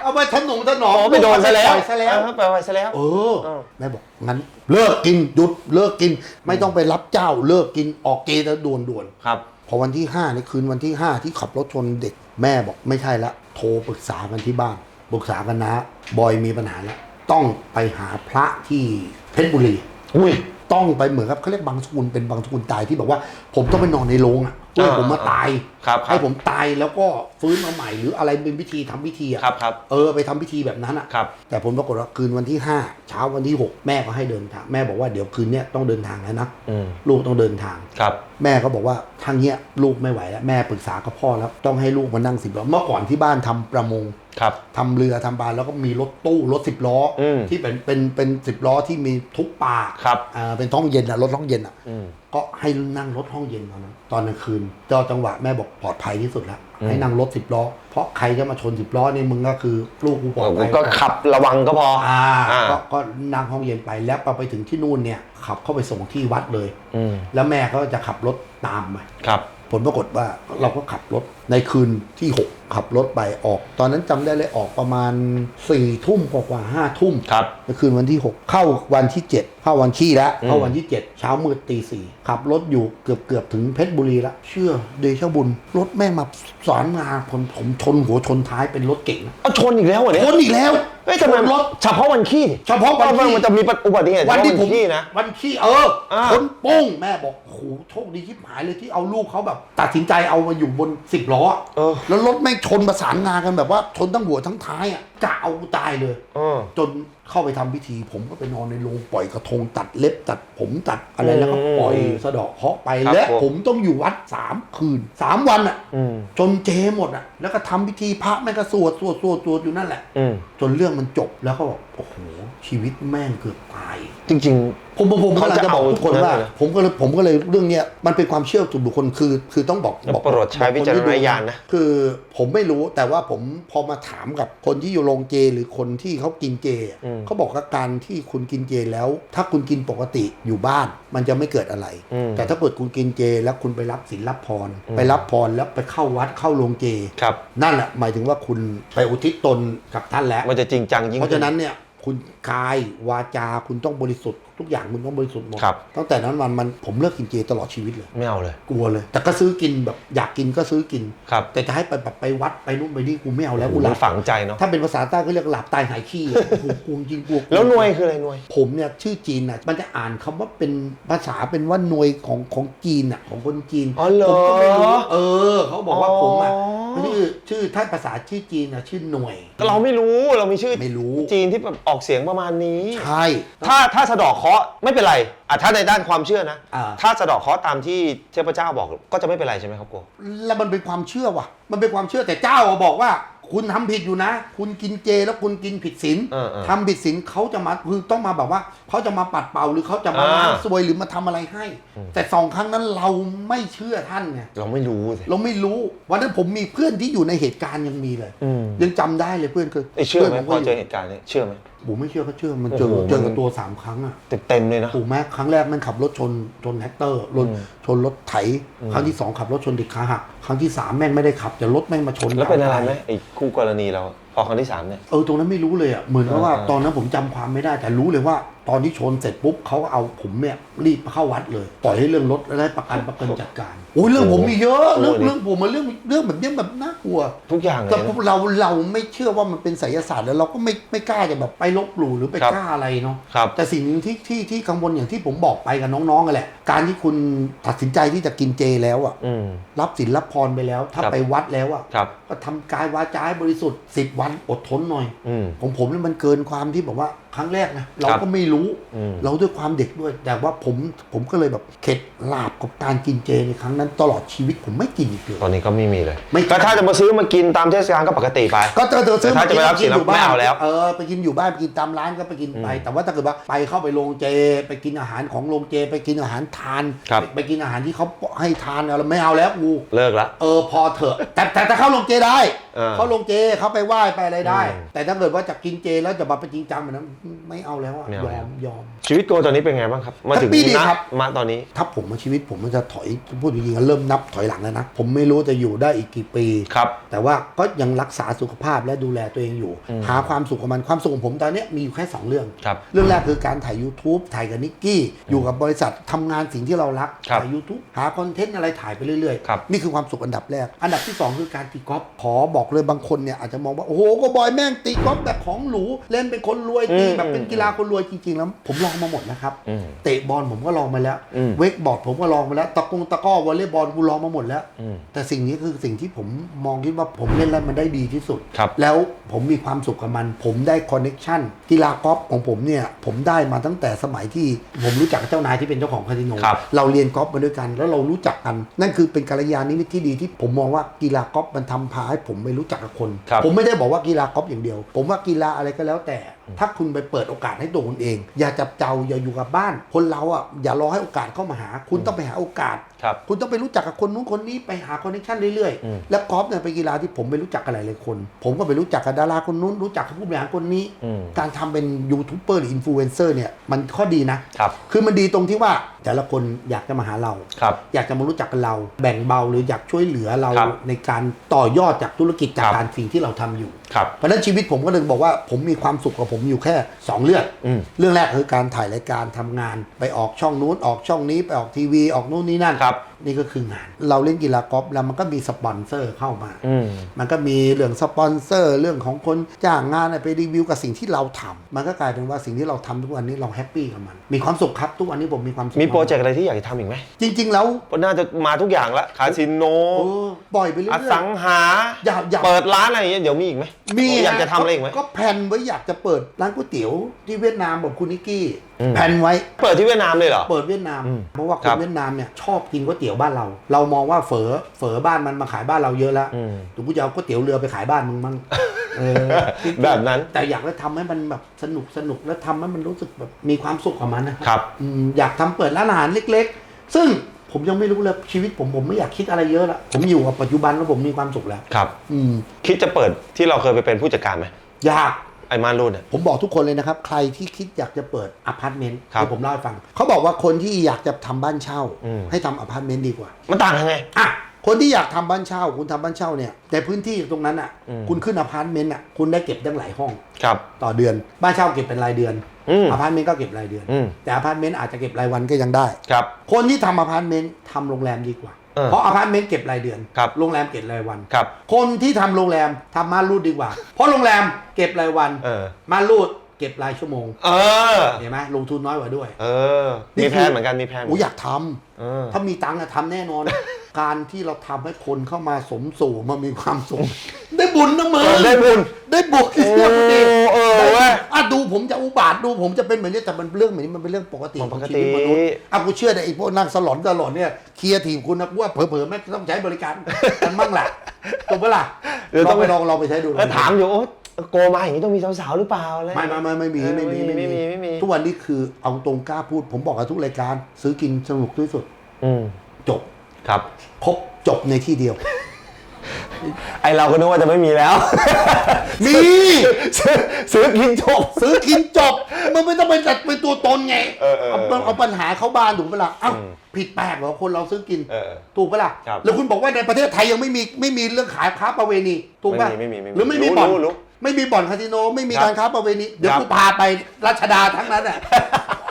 เอาไปถนนถนอมอ๋อไปโดนซะแล้วปอยซะแล้วเออไปไปซะแล้ว เออเออ แม่บอกงั้น เลิกกินหยุดเลิกกิน ไม่ต้องไปรับเจ้า เลิกกินออกเกย์แล้วด่วนด่วนๆครับพอวันที่ห้าในคืนวันที่ห้าที่ขับรถชนเด็ก แม่บอกไม่ใช่ละ โทรปรึกษากันที่บ้านปรึกษากันนะ บอยมีปัญหาแล้วต้องไปหาพระที่เพชรบุรี อุ้ยต้องไปเหมือนกับเขาเรียกบางสกุลเป็นบางสกุลตายที่แบบว่า ผมต้องไปนอนในโรงอะเพื่อให้ผมมาตายครับครับ ให้ผมตายแล้วก็ฟื้นมาใหม่หรืออะไรเป็นพิธีทำพิธีอะครับครับเออไปทำพิธีแบบนั้นอะ ครับ แต่ผลปรากฏว่าคืนวันที่ 5 เช้าวันที่ 6 แม่ก็ให้เดินทาง แม่บอกว่าเดี๋ยวคืนเนี้ยต้องเดินทางแล้วนะอืมลูกต้องเดินทาง ครับ แม่ก็บอกว่าทางเนี้ยลูกไม่ไหวแล้วแม่ปรึกษากับพ่อแล้วต้องให้ลูกมานั่งสิบล้อเมื่อก่อนที่บ้านทำประมงครับทำเรือทำบานแล้วก็มีรถตู้รถสิบล้ออมที่เป็นเป็นเป็นสิบล้อที่มีทุกปากครับอ่าเป็นท้องเย็นอะรถท้องเย็นอะอืมก็ให้นั่งรถห้องเย็นตอนนั้นตอนกลางคืนจอจังหวะแม่บอกปลอดภัยที่สุดแล้วให้นั่งรถสิบล้อ เพราะใครจะมาชนสิบล้อนี่มึงก็คือลูกกูปลอดภัยก็ขับระวังก็พออ่าอ่าก็ก็นั่งห้องเย็นไปแล้วพอไปถึงที่นู่นเนี่ย ขับเข้าไปส่งที่วัดเลย อืมแล้วแม่เขาจะขับรถตามมา ครับ ผลปรากฏว่าเราก็ขับรถในคืนที่ 6 ขับรถไปออก ตอนนั้นจำได้เลยออกประมาณ4ี่ทุ่มกว่าๆห้าทุ่มครับ ในคืนวันที่ 6 เข้าวันที่ 7 เข้าวันขี้แล้วอืมเข้าวันที่ 7 เช้ามืดตีสี่ขับรถอยู่เกือบเกือบถึงเพชรบุรีแล้วเชื่อเดชะบุญ รถแม่งมาสอนงาผมผมชนหัวชนท้ายเป็นรถเก่งนะเอาชนอีกแล้วเหรอเนี่ย ชนอีกแล้วเฮ้ยทำไมชนรถเฉพาะวันขี้เฉพาะวันขี้มันจะมีอุบัติเหตุวันที่เฉผพาะมขี้นะวันขี้เอออ่าชนโป้งแม่บอกโอ้โหโชคดีชิบหายเลยที่เอาลูกเขาแบบ ตัดสินใจเอามาอยู่บนสิบล้อเออแล้วรถแม่งชนประสานงากันแบบว่าชนทั้งหัวทั้งท้ายอะกะเอากูตายเลยเออจน เข้าไปทำพิธี ผมก็ไปนอนในโรงปล่อยกระทงตัดเล็บตัดผมตัดอะไรแล้วก็ปล่อยสะเดาะเคราะห์ไปครับและผม ผมต้องอยู่วัดสามคืนสามวันอะ อืมจนเจหมดอะ แล้วก็ทำพิธีพระแม่งก็สวดสวดสวดสวดอยู่นั่นแหละ อืม จนเรื่องมันจบแล้วก็บอกโอ้โหชีวิตแม่งเกือบตาย จริงผมผมผมเขากำลังจะจะบอกเอาทุกคนนั่นว่าเลยผมก็เลยผมก็เลยเรื่องเนี้ยมันเป็นความเชื่อส่วนบุคคลคือ คือต้องบอกแล้วบอกโปรดใช้วิจารณญาณนะ คือผมไม่รู้แต่ว่าผมพอมาถามกับคนที่อยู่โรงเจหรือคนที่เขากินเจอะอืม เขาบอกว่าการที่คุณกินเจแล้ว ถ้าคุณกินปกติอยู่บ้าน มันจะไม่เกิดอะไร อืม แต่ถ้าเกิดคุณกินเจแล้วคุณไปรับศีลรับพร อืม ไปรับพรแล้วไปเข้าวัดเข้าโรงเจ ครับ นั่นแหละหมายถึงว่าคุณไปอุทิศตนกับท่านแล้ว มันจะจริงจังยิ่งเพราะฉะนั้นเนี่ย คุณกายวาจา คุณต้องบริสุทธิ์ ทุกอย่างคุณต้องบริสุทธิ์หมดครับ ตั้งแต่นั้นวันมันผมเลิกกินเจตลอดชีวิตเลย ไม่เอาเลย กลัวเลย แต่ก็ซื้อกินแบบอยากกินก็ซื้อกิน ครับแต่จะให้ไปแบบไปวัดไปนู่นไปนี่กูไม่เอาแล้วกูมันหลับฝังใจเนาะถ้าเป็นภาษาใต้ก็เรียกหลับตายหายขี้อะโอ้โหกูจริงกลัวแล้วหน่วยคืออะไรหน่วย ผมเนี่ยชื่อจีนน่ะมันจะอ่านคำว่าเป็นภาษาเป็นว่าหน่วยของของจีนอะของคนจีนอ๋อเหรอผมก็ไม่รู้เออ เขาบอกว่าผมอะอ๋อชื่อชื่อถ้าภาษาชื่อจีนอะชื่อหน่วย เราไม่รู้เรามีชื่อไม่รู้จีนที่แบบออกเสียงประมาณนี้ ใช่ ถ้าถ้าสะเดอกเคราะห์ไม่เป็นไรอะถ้าในด้านความเชื่อนะ อ่า ถ้าสะเดอกเคราะห์ตามที่เทพเจ้าบอกก็จะไม่เป็นไรใช่ไหมครับโก แล้วมันเป็นความเชื่อว่ะ มันเป็นความเชื่อแต่เจ้าอะบอกว่า คุณทำผิดอยู่นะ คุณกินเจแล้วคุณกินผิดศีลเออเออทำผิดศีลเขาจะมาคือต้องมาแบบว่าเขาจะมาปัดเป่าหรือเขาจะมาอ่า ล้างซวยหรือมาทำอะไรให้ แต่สองครั้งนั้นเราไม่เชื่อท่านไงเราไม่รู้สิ เราไม่รู้วันนั้นผมมีเพื่อนที่อยู่ในเหตุการณ์ยังมีเลย อืม ยังจำได้เลยเพื่อนคือไอยเชื่อไหมพื่นพอเจอก็เหตุการณ์นี้เชื่อไหม ผมไม่เชื่อก็เชื่อมันเจอโอ้โหเจอกับมันตัวสามครั้งอะเต็มเต็มๆเลยนะถูกไหมครั้งแรกมันขับรถชนชนแฮกเตอร์รถอืมชนรถไถ ครั้งที่สองขับรถชนเด็กขาหักครั้งที่สามแม่งไม่ได้ขับแต่รถแม่งมาชนแล้วเป็นอะไรไหมตายไอ้คู่กรณีเรา พอครั้งที่สามเนี่ย เออตรงนั้นไม่รู้เลยอะเหมือนกับว่าอ่าตอนนั้นผมจำความไม่ได้แต่รู้เลยว่า ตอนที่ชนเสร็จปุ๊บเขาก็เอาผมเนี่ยรีบเข้าวัดเลย ปล่อยให้เรื่องรถแล้วได้ประกันประกันจัดการโอ้ยเรื่องผมมีเยอะเรื่องเรื่องผมมันเรื่องเรื่องแบบเนี้ยแบบน่ากลัว ทุกอย่างเลยแต่นะ เราเราไม่เชื่อว่ามันเป็นไสยศาสตร์แล้วเราก็ไม่ไม่กล้าจะแบบไปลบหลู่หรือไปครับ กล้าอะไรเนาะ ครับ แต่สิ่งหนึ่งที่ที่ที่กังวลอย่างที่ผมบอกไปกับน้องๆกันแหละ การที่คุณตัดสินใจที่จะกินเจแล้วอะอืม รับศีลรับพรไปแล้ว ถ้าครับ ไปวัดแล้วอะครับ ก็ทำกายวาจาให้บริสุทธิ์สิบวันอดทนหน่อย อืม ของผมเนี่ยมันเกินความที่แบบว่า ครั้งแรกนะเราครับก็ไม่รู้อืมเราด้วยความเด็กด้วย แต่ว่าผมผมก็เลยแบบเข็ดหลาบกับการกินเจในครั้งนั้นตลอดชีวิตผมไม่กินอีกเลยตอนนี้ก็ไม่มีเลยไม่ก็ถ้าจะมาซื้อมากินตามเทศกาลก็ปกติไป ก็เจอเจอซื้อแต่ถ้าจะไปรับศีลกินอยู่บ้านไม่เอาแล้วเออไปกินอยู่บ้านไปกินตามร้านก็ไปกินไป แต่ว่าถ้าเกิดว่าไปเข้าไปโรงเจ ไปกินอาหารของโรงเจ ไปกินอาหารทานครับไปไปกินอาหารที่เขาให้ทานอะไรไม่เอาแล้วกูเลิกละเออพอเถอะแต่แต่แต่เข้าโรงเจได้เออ เข้าโรงเจเขาไปไหว้ไปอะไรได้ อืมแต่ถ้าเกิดว่าจะกินเจแล้วจะมาไปจริงจังแบบนั้นไม่เอาแล้วอะไม่ยเอาอแล้ว มยอม ชีวิตโกตอนนี้เป็นไงบ้างครับ มาถึงแฮปปี้ดีณครับ มาตอนนี้ ถ้าผมมาชีวิตผมมันจะถอยพูดจริงๆอะเริ่มนับถอยหลังแล้วนะ ผมไม่รู้จะอยู่ได้อีกกี่ปี ครับ แต่ว่าก็ยังรักษาสุขภาพและดูแลตัวเองอยู่ อืม หาความสุขกับมันความสุขของผมตอนเนี้ยมีอยู่แค่ 2 เรื่อง ครับ เรื่องแรกคือการถ่าย YouTube ถ่ายกับนิกกี้ อยู่กับบริษัททำงานสิ่งที่เรารัก ครับถ่าย YouTube หาคอนเทนต์อะไรถ่ายไปเรื่อยครับ นี่คือความสุขอันดับแรก อันดับที่ 2 คือการตีกอล์ฟขอบอกเลยบางคนเนี่ยอาจจะมองว่า โอ้โหก็บอยแม่งตีกอล์ฟแบบของหรู เล่นเป็นคนรวยตีอืมแบบเป็นกีฬาคนรวยจริงๆ แล้ว ผมลองมาหมดนะครับอืมเตะบอลผมก็ลองมาแล้วอืมเวกบอร์ดผมก็ลองมาแล้ว ตะกงตะกร้อวอลเลย์บอลกูลองมาหมดแล้วอืมแต่สิ่งนี้คือสิ่งที่ผมมองคิดว่าผมเล่นแล้วมันได้ดีที่สุดครับแล้วผมมีความสุขกับมัน ผมได้คอนเน็ชันกีฬากอล์ฟของผมเนี่ยผมได้มาตั้งแต่สมัยที่ผมรู้จักกับเจ้านายที่เป็นเจ้าของคาสิโนครับเราเรียนกอล์ฟมาด้วยกันแล้วเรารู้จักกัน นั่นคือเป็นกัลยาณมิตรที่ดีที่ผมมองว่ากีฬากอล์ฟมันทำพาให้ผมไปรู้จักกับคนครับผมไม่ได้บอกว่ากีฬากอล์ฟอย่างเดียว ผมว่ากีฬาอะไรก็แล้วแต่ถ้าคุณไปเปิดโอกาสให้ตัวคุณเอง อย่าจับเจ้าอย่าอยู่กับบ้าน คนเราอะอย่ารอให้โอกาสเข้ามาหา คุณต้องไปหาโอกาสครับคุณต้องไปรู้จักกับคนนู้นคนนี้ไปหาคอนเนคชั่นเรื่อยอืมๆแล้วกอล์ฟเนี่ยเป็นกีฬาที่ผมไปรู้จักกับหลายๆคน ผมก็ไปรู้จักกับดาราคนนู้นรู้จักกับผู้บริหารคนนี้อืมการทำเป็นยูทูบเบอร์หรืออินฟลูเอนเซอร์เนี่ยมันข้อดีนะครับคือมันดีตรงที่ว่าแต่ละคนอยากจะมาหาเราครับอยากจะมารู้จักกับเรา แบ่งเบาหรืออยากช่วยเหลือเราครับในการต่อยอดจากธุรกิจจากครับการสิ่งที่เราทำอยู่ ครับเพราะฉะนั้นชีวิตผมก็เลยบอกว่าผมมีความสุขกับผมอยู่แค่ 2 เรื่องอืมเรื่องแรกคือการถ่ายรายการทำงาน ไปออกช่องนู้นออกช่องนี้ไปออกทีวีออกนู่นนี่นั่นครับ นี่ก็คืองาน เราเล่นกีฬากอล์ฟแล้วมันก็มีสปอนเซอร์เข้ามาอืมมันก็มีเรื่องสปอนเซอร์เรื่องของคนจ้างงานไปรีวิวกับสิ่งที่เราทำมันก็กลายเป็นว่าสิ่งที่เราทำทุกวันนี้เราแฮปปี้กับมัน มีความสุขครับทุกวันนี้ผมมีความสุขมีโปรเจกต์อะไรที่อยากจะทำอีกไหมจริง ๆ แล้วน่าจะมาทุกอย่างละคาสิโนโอ้ปล่อยไปเรื่ออยสังหาอย่าอย่าเปิดร้านอะไรอย่างเงี้ยเดี๋ยวมีอีกไหมมีอยากจะทำอะไรอีกไหมก็แผนไว้อยากจะเปิดร้านก๋วยเตี๋ยวที่เวียดนามแบบคุณนิกกี้อืมแผนไว้เปิดที่เวียดนามเลยเหรอเปิดเวียดนามอืมเพราะว่าคครันบเวียดนามเนี่ยชอบกินก๋วยเตี๋ยวบ้านเรา เรามองว่าเฝอเฝอบ้านมันมาขายบ้านเราเยอะแล้วอืมถูกกูจะเอาก๋วยเตี๋ยวเรือไปขายบ้านมึงมั้งเออแบบนั้นแต่อยากให้ทำให้มันแบบสนุกสนุกแล้วทำให้มันรู้สึกแบบมีความสุขกับมันนะครับอืมอยากทำเปิดร้านอาหารเล็ก ๆ ซึ่งผมยังไม่รู้เลยชีวิตผมผมไม่อยากคิดอะไรเยอะละผมอยู่กับปัจจุบันแล้วผมมีความสุขแล้วครับ อืมคิดจะเปิดที่เราเคยไปเป็นผู้จัดการไหมอยาก ไอ้ม่านรูดเนี่ย ผมบอกทุกคนเลยนะครับ ใครที่คิดอยากจะเปิดอพาร์ตเมนต์ครับที่ผมเล่าให้ฟัง เขาบอกว่าคนที่อยากจะทำบ้านเช่า อืม ให้ทำอพาร์ตเมนต์ดีกว่า มันต่างกันไง อะ คนที่อยากทำบ้านเช่า คุณทำบ้านเช่าเนี่ยในพื้นที่ตรงนั้นอะ อืม คุณขึ้นอพาร์ตเมนต์อะ คุณได้เก็บตั้งหลายห้อง ครับ ต่อเดือน บ้านเช่าเก็บเป็นรายเดือนอืมอพาร์ตเมนต์ก็เก็บรายเดือน อืมแต่อพาร์ตเมนต์อาจจะเก็บรายวันก็ยังได้ ครับ คนที่ทำอพาร์ตเมนต์ทำโรงแรมดีกว่า เออเพราะอพาร์ตเมนต์เก็บรายเดือน ครับโรงแรมเก็บรายวัน ครับ คนที่ทำโรงแรมทำม่านรูดดีกว่า เพราะโรงแรมเก็บรายวัน เออ ม่านรูดเก็บรายชั่วโมง เออ เห็นไหมลงทุนน้อยกว่าด้วย เออนี่มีคือแพลนเหมือนกันมีแพลนโอ้อยากทำเออถ้ามีตังค์อะทำแน่นอน การที่เราทำให้คนเข้ามาสมสู่มามีความสุขได้บุญนะมึงเออได้บุญได้บุญโอ้เชื่อผมดิเออได้บุญเว้ยอะดูผมจะอุบาทดูผมจะเป็นเหมือนนี้แต่มันเรื่องแบบนี้มันเป็นเรื่องปกติปของกชีติวิตมนุษย์อะกูเชื่อแต่ไอ้พวกนั่งสลอนสลอนเนี่ยเคลียร์ทีมคุณนะกูว่าเผลอๆแม่งต้องใช้บริการกันบ้างแหละถูกปะล่ะเดี๋ยวลต้อองงไปลองลองไปใช้ดูเออถามอยู่โอ๊ย โกมาอย่างนี้ต้องมีสาวๆหรือเปล่าอะไรไม่ไม่ไม่ไม่มีเออไม่มีไม่มีไม่มี ทุกวันนี้คือเอาตรงกล้าพูด ผมบอกกับทุกรายการ ซื้อกินสนุกที่สุด อืมจบครับ ครบจบในที่เดียว ไอเราก็นึกว่าจะไม่มีแล้ว มี ซื้อซื้อกินจบ ซื้อกินจบมันไม่ต้องเป็นจัดเป็นตัวตนไงเออเออเออเอาเอาปัญหาเข้าบ้านถูกปะล่ะเอ้าอืมผิดแปลกเหรอคนเราซื้อกินเออถูกปะล่ะครับแล้วคุณบอกว่าในประเทศไทยยังไม่มีไม่มีเรื่องขายค้าประเวณีถูกปะไม่มีไม่มีไม่มีหรือไม่มีรู้บ่อนรู้รู้ ไม่มีบ่อนคาสิโน ไม่มีครับการค้าประเวณี เดี๋ยวครับ กูพาไปรัชดาทั้งนั้นอะ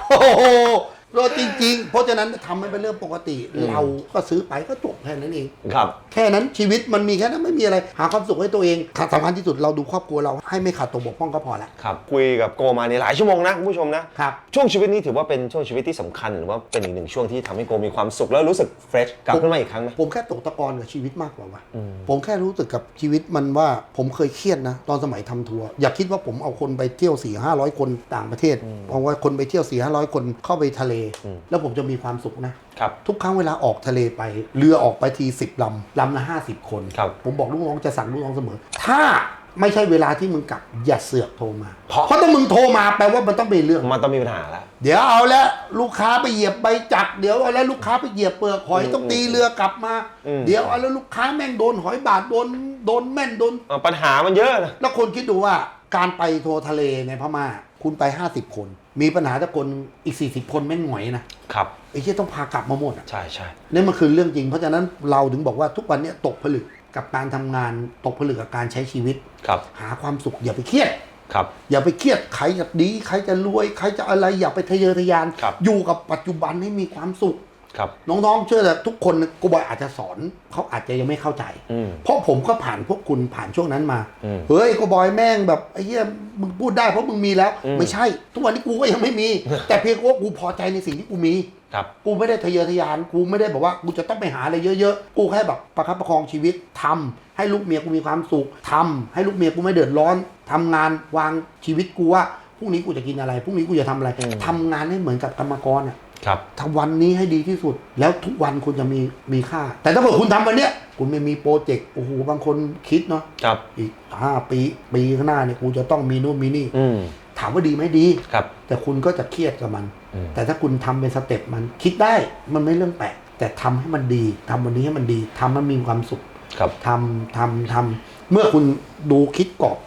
โอ้โห โลจริงๆ เพราะฉะนั้นทำให้เป็นเรื่องปกติ เราก็ซื้อไปก็จบแค่นั้นเอง ครับ แค่นั้นชีวิตมันมีแค่นั้นไม่มีอะไร หาความสุขให้ตัวเองสำคัญที่สุดเราดูครอบครัวเราให้ไม่ขาดตกบกพร่องก็พอละ ครับ คุยกับโกมาเนี่ยหลายชั่วโมงนะคุณผู้ชมนะ ครับ ช่วงชีวิตนี้ถือว่าเป็นช่วงชีวิตที่สำคัญ หรือว่าเป็นอีกหนึ่งช่วงที่ทำให้โกมีความสุขแล้วรู้สึกเฟรชกลับขึ้นมาอีกครั้งไหม ผมแค่ตกตะกอนกับชีวิตมากกว่าว่ะผมแค่รู้สึกกับชีวิตมันว่าผมเคยเครียดนะ ตอนสมัยทำทัวร์อย่าคิดว่าผมเอาคนไปเที่ยว4ี่ห้าร้อยคนต่างประเทศเพราะว่าคนไปเที่ยว4ี่ห้าร้อยคนเข้าไปทะเลแล้วผมจะมีความสุขนะครับทุกครั้งเวลาออกทะเลไป เรือออกไปทีสิบลำลำละห้าสิบคนครับผมบอกลูกน้องจะสั่งลูกน้องเสมอ ถ้าไม่ใช่เวลาที่มึงกลับอย่าเสือกโทรมาเพราะเพราะถ้ามึงโทรมาแปลว่ามันต้องเป็นเรื่อง มันต้องมีปัญหาแล้ว เดี๋ยวเอาแล้วลูกค้าไปเหยียบใบจักรเดี๋ยวเอาแล้วลูกค้าไปเหยียบเปลือกหอยต้องตีเรือกลับมาอืมเดี๋ยวเอาแล้วลูกค้าแม่งโดนหอยบาดโดนโดนแม่นโดนอะปัญหามันเยอะนะแล้วคนคิดดูว่าการไปทัวร์ทะเลในพม่าคุณไป 50 คน มีปัญหาแต่คนอีก40คนแม่งหงอยนะครับไอ้ที่ต้องพากลับมาหมดอะใช่ใช่นี่มันคือเรื่องจริง เพราะฉะนั้นเราถึงบอกว่าทุกวันเนี้ยตกผลึกกับการทำงานตกผลึกกับการใช้ชีวิต ครับหาความสุขอย่าไปเครียด ครับ อย่าไปเครียดใครจะดี ใครจะรวย ใครจะอะไรอย่าไปทะเยอทะยาน ครับ อยู่กับปัจจุบันให้มีความสุข ครับ น้องๆเชื่อแต่ทุกคนกูบอยอาจจะสอนเขาอาจจะยังไม่เข้าใจ อืม เพราะผมก็ผ่านพวกคุณผ่านช่วงนั้นมา อืมเฮ้ยกูบอยแม่งแบบไอ้เหี้ยมึงพูดได้เพราะมึงมีแล้ว อืม ไม่ใช่ ทุกวันนี้กูก็ยังไม่มี แต่เพียงว่ากูพอใจในสิ่งที่กูมี ครับ กูไม่ได้ทะเยอทะยาน กูไม่ได้บอกว่ากูจะต้องไปหาอะไรเยอะๆ กูแค่แบบประคับประคองชีวิตทำให้ลูกเมียกูมีความสุขทำให้ลูกเมียกูไม่เดือดร้อนทำงานวางชีวิตกูว่าพรุ่งนี้กูจะกินอะไรพรุ่งนี้กูจะทำอะไรอืม ทำงานให้เหมือนกับกรรมกรอะ ครับทำวันนี้ให้ดีที่สุด แล้วทุกวันคุณจะมีมีค่า แต่ถ้าเกิดคุณทำวันเนี้ยคุณไม่มีโปรเจกต์โอ้โหบางคนคิดเนาะครับอีกห้าปีปีข้างหน้าเนี่ยกูจะต้องมีนู่นมีนี่อืมถามว่าดีไหมดีครับ แต่คุณก็จะเครียดกับมันอืมแต่ถ้าคุณทำเป็นสเต็ปมันคิดได้มันไม่เรื่องแปลกแต่ทำให้มันดีทำวันนี้ให้มันดีทำให้มีความสุขครับทำทำทำเมื่อคุณดูคิดกรอบ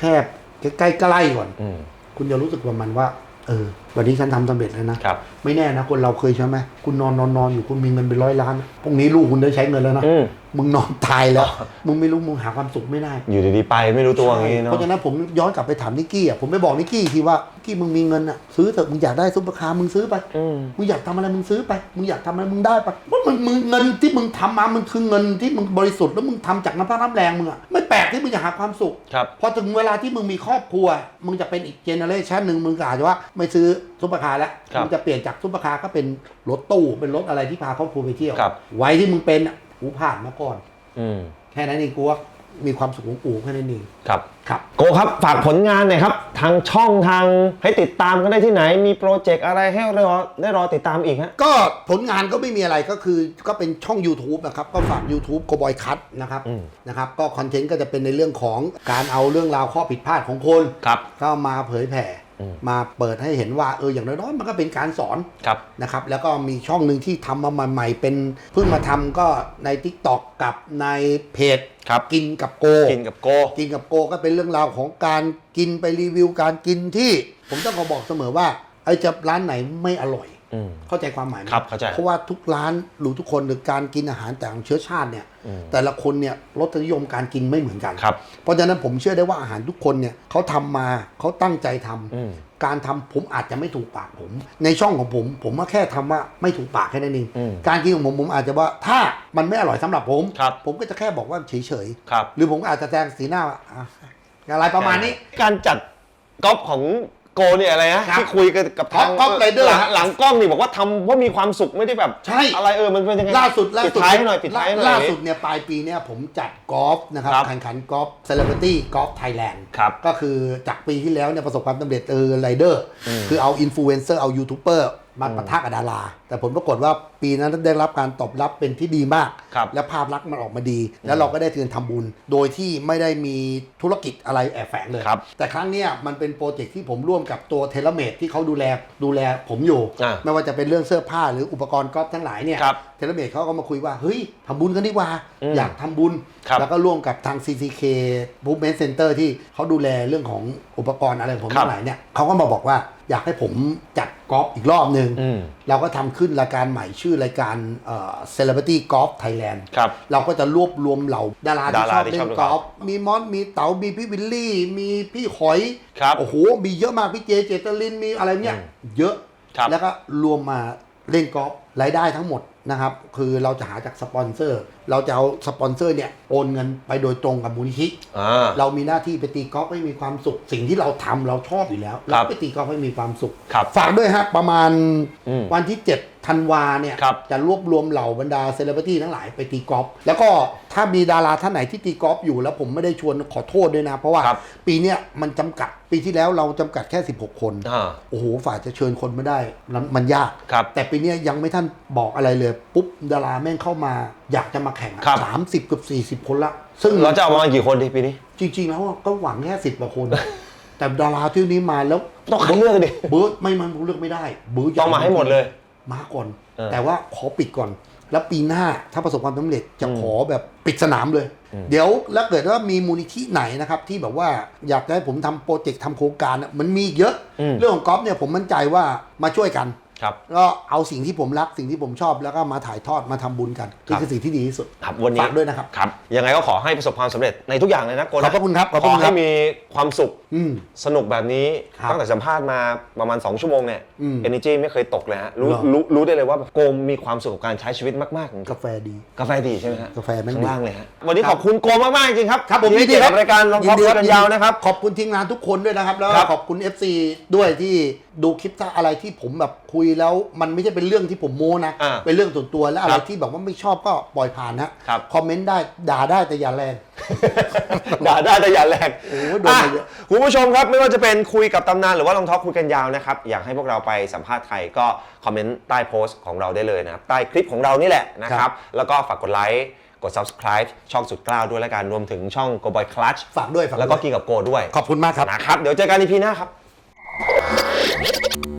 แคบๆใกล้ๆใกล้ๆก่อนอืมคุณจะรู้สึกว่ามันว่า เออ วันนี้ฉันทำสำเร็จแล้วนะครับไม่แน่นะคนเราเคยใช่ไหมคุณนอนนอนนอนอยู่คุณมีเงินเป็นร้อยล้านพรุ่งนี้ลูกคุณได้ใช้เงินแล้วนะอืมมึงนอนตายแล้ว มึงไม่รู้มึงหาความสุขไม่ได้ อยู่ดีๆไปไม่รู้ตัวอย่างนี้เพเนาะราะฉะนั้นผมย้อนกลับไปถามนิกกี้อะผมไม่บอกนิกกี้ทีว่านิกกี้มึงมีเงินอะซื้อเถอะมึงอยากได้ซุปเปอร์คาร์มึงซื้อไปอืมมึงอยากทำอะไรมึงซื้อไปมึงอยากทำอะไรมึงได้ไปเพราะมึงมึงเงินที่มึงทำมามันคือเงินที่มึงบริสุทธิ์แล้วมึงทำจากน้ำพักน้ำแรงมึงอะไม่แปลกที่มึงจะหาความสุขครับพอถึงเวลาที่มึงมีครอบครัว มึงจะเป็นอีกเจเนอเรชันหนึ่งมึงก็อาจจะว่าไม่ซื้อซุปเปอร์คาร์แล้วครับมึงจะเปลี่ยนจากซุปเปอร์คาร์ก็เป็นรถตู้เป็นรถอะไรที่พาครอบครัวไปเที่ยว ครับ ไว้ที่มึงเป็นอะกูผ่านมาก่อน อืมแค่นั้นเองกูว่ามีความสุขของกูแค่นั้นเองครับ ครับ โกครับฝากผลงานหน่อยครับ ทางช่องทางให้ติดตามกันได้ที่ไหน มีโปรเจกต์อะไรให้รอได้รอติดตามอีกฮะ ก็ผลงานก็ไม่มีอะไรก็คือก็เป็นช่อง YouTube นะครับ ก็ฝาก YouTube โกบอยคัทนะครับอืม นะครับ ก็คอนเทนต์ก็จะเป็นในเรื่องของการเอาเรื่องราวข้อผิดพลาดของคน ครับ เข้ามาเผยแผ่อื มมาเปิดให้เห็นว่าเอออย่างน้อยๆมันก็เป็นการสอนครับนะครับ แล้วก็มีช่องหนึ่งที่ทำมาใหม่ๆเป็นเพิ่งมาทำก็ใน TikTok กับในเพจครับกินกับโก กินกับโก กินกับโกก็เป็นเรื่องราวของการกินไปรีวิวการกินที่ ผมต้องขอบอกเสมอว่าไอ้จะร้านไหนไม่อร่อยอืม เข้าใจความหมายไหมครับเข้าใจเพราะว่าทุกร้านหรือทุกคนหรือการกินอาหารแต่างเชื้อชาติเนี่ยอืมแต่ละคนเนี่ยรสนิยมการกินไม่เหมือนกันครับเพราะฉะนั้นผมเชื่อได้ว่าอาหารทุกคนเนี่ยเขาทำมาเขาตั้งใจทำอืมการทำผมอาจจะไม่ถูกปากผม ในช่องของผม ผมก็แค่ทำว่าไม่ถูกปากแค่นั้นเองอืมการกินของผมผมอาจจะว่าถ้ามันไม่อร่อยสำหรับผมครับผมก็จะแค่บอกว่าเฉยครับๆหรือผมก็อาจจะแสดงสีหน้าว่าอะอะไรประมาณนี้การจัดก๊อปของ โกเนี่ยอะไรนะครับที่คุยกันกับทางก๊อปไรเดอร์หลังหลังกล้องนี่บอกว่าทำเพราะมีความสุขไม่ได้แบบใช่ อะไรเออมันเป็นยังไงล่าสุดล่าปิดสุดท้ายให้หน่อยปิดท้ายให้หน่อย ล่าสุดเนี่ยปลายปีเนี่ยผมจัดกอล์ฟนะครับครับแข่งขันกอล์ฟเซเลบริตี้กอล์ฟไทยแลนด์ครับก็คือจากปีที่แล้วเนี่ยประสบความสำเร็จเออไรเดอร์ คือเอาอินฟลูเอนเซอร์เอายูทูบเบอร์ มาปะทะกับดารา แต่ผลปรากฏว่าปีนั้นได้รับการตอบรับเป็นที่ดีมากครับและภาพลักษณ์มันออกมาดี แล้วเราก็ได้เตือนทำบุญ โดยที่ไม่ได้มีธุรกิจอะไรแอบแฝงเลยครับแต่ครั้งเนี้ยมันเป็นโปรเจกต์ที่ผมร่วมกับตัวเทเลเมดที่เขาดูแลดูแลผมอยู่อ่าไม่ว่าจะเป็นเรื่องเสื้อผ้าหรืออุปกรณ์กอล์ฟทั้งหลายเนี่ยครับเทเลเมดเขาก็มาคุยว่าเฮ้ยทำบุญกันดีกว่าอืมอยากทำบุญครับแล้วก็ร่วมกับทาง CCK Movement Center ที่เขาดูแลเรื่องของอุปกรณ์อะไรของผมครับทั้งหลายเนี่ยเขาก็มาบอกว่าอยากให้ผมจัด กอล์ฟอีกรอบหนึ่งอืมเราก็ทำขึ้นรายการใหม่ชื่อรายการเอ่อ Celebrity Golf Thailand ครับเราก็จะรวบรวมเหล่าดาราที่ดาราชอบที่เล่ชอบนเล่นกกออล์ล์ฟฟมีมอสมีเต๋ามีพี่วิลลี่ มีพี่หอยครับโอ้โห มีเยอะมากพี่เจเจตลินมีอะไรเนี่ยอืมเยอะครับแล้วก็รวมมาเล่นกอล์ฟรายได้ทั้งหมดนะครับ คือเราจะหาจากสปอนเซอร์เราจะเอาสปอนเซอร์เนี่ยโอนเงินไปโดยตรงกับมูลนิธิอ่า เรามีหน้าที่ไปตีกอล์ฟให้มีความสุข สิ่งที่เราทำเราชอบอยู่แล้วครัเราบไปตีกอล์ฟให้มีความสุข ครับฝากด้วยฮะประมาณอืมวันที่ 7 ธันวาเนี่ยครับ จะรวบรวมเหล่าบรรดาเซเลบริตี้ทั้งหลายไปตีกอล์ฟแล้วก็ถ้ามีดาราท่านไหนที่ตีกอล์ฟอยู่แล้วผมไม่ได้ชวนขอโทษด้วยนะ เพราะว่าครับ ปีเนี้ยมันจำกัดปีที่แล้วเราจำกัดแค่ 16 คน อ่า โอ้โหฝ่ายจะเชิญคนไม่ได้มันมันยาก ครับแต่ปีเนี้ยยังไม่ท่านบอกอะไรเลย ปุ๊บดาราแม่งเข้ามาอยากจะมาแข่งอะครับ สามสิบเกือบสี่สิบคนละ ซึ่งเราจะเอาประมาณกี่คนดีปีนี้ จริง ๆ แล้วก็หวังแค่สิบกว่าคน แต่ดาราที่นี้มาแล้วต้องคัดเลือกดิ เบิร์ดไม่มันเลือกไม่ได้เบิร์ดต้องมาให้หมดเลย มาก่อน เออแต่ว่าขอปิดก่อน แล้วปีหน้าถ้าประสบความสำเร็จจะอืมขอแบบปิดสนามเลย เดี๋ยวแล้วเกิดว่ามีมูลนิธิไหนนะครับ ที่แบบว่าอยากให้ผมทำโปรเจกต์ทำโครงการน่ะมันมีอีกเยอะ อืม เรื่องของกอล์ฟเนี่ยผมมั่นใจว่ามาช่วยกัน ครับก็เอาสิ่งที่ผมรักสิ่งที่ผมชอบแล้วก็มาถ่ายทอดมาทำบุญกันนี่คือสิ่งที่ดีที่สุดครับวันนี้ ฝากด้วยนะครับ ครับ ยังไงก็ขอให้ประสบความสำเร็จในทุกอย่างเลยนะโกขนะอบพระคุณครับขอบพขระอคุณคให้รับมีความสุขอืม สนุกแบบนี้ ครับตั้งแต่สัมภาษณ์มาประมาณ 2 ชั่วโมงเนี่ยอืม energy ไม่เคยตกเลยฮะรู้เหรอ รู้รู้ได้เลยว่าแบบโกมมีความสุขกับการใช้ชีวิตมากๆจริงกาแฟดีๆกาแฟดีใช่ไหมฮะกาแฟแม่งข้างดีล่างเลยฮะ วันนี้ครับขอบคุณโกมมากๆจริงๆครับครับผมที่ให้เกียรติกับรายการลองท็อกคุยกันยาวนะครับ ขอบคุณทีมงานทุกคนด้วยนะครับ แล้วครัก็บขอบคุณ FC ด้วยที่ ดูคลิปถ้าอะไรที่ผมแบบคุยแล้วมันไม่ใช่เป็นเรื่องที่ผมโม้นะ อ่าเป็นเรื่องส่วนตัวและอะคไรรับที่แบบว่าไม่ชอบก็ปล่อยผ่านนะครับ คอมเมนต์ได้ด่าได้แต่อย่าแรง ด่าได้แต่อย่าแรงโอ้โหโดนมาเยอะอะคุณผู้ชมครับไม่ว่าจะเป็นคุยกับตำนานหรือว่าลองท็อกคุยกันยาวนะครับ อยากให้พวกเราไปสัมภาษณ์ใครก็คอมเมนต์ใต้โพสต์ของเราได้เลยนะครับ ใต้คลิปของเรานี่แหละนะคครัรับบแล้วก็ฝากกดไลค์ กด subscribe ช่องสุดกล้าวด้วยแล้วกันรวมถึงช่อง Go Boy Clutch ฝากด้วยฝากด้วย แล้วก็กีกับโกด้วย ขอบคุณมากครับ นะครับ เดี๋ยวเจอกันอีพีหน้าครับ Thank you.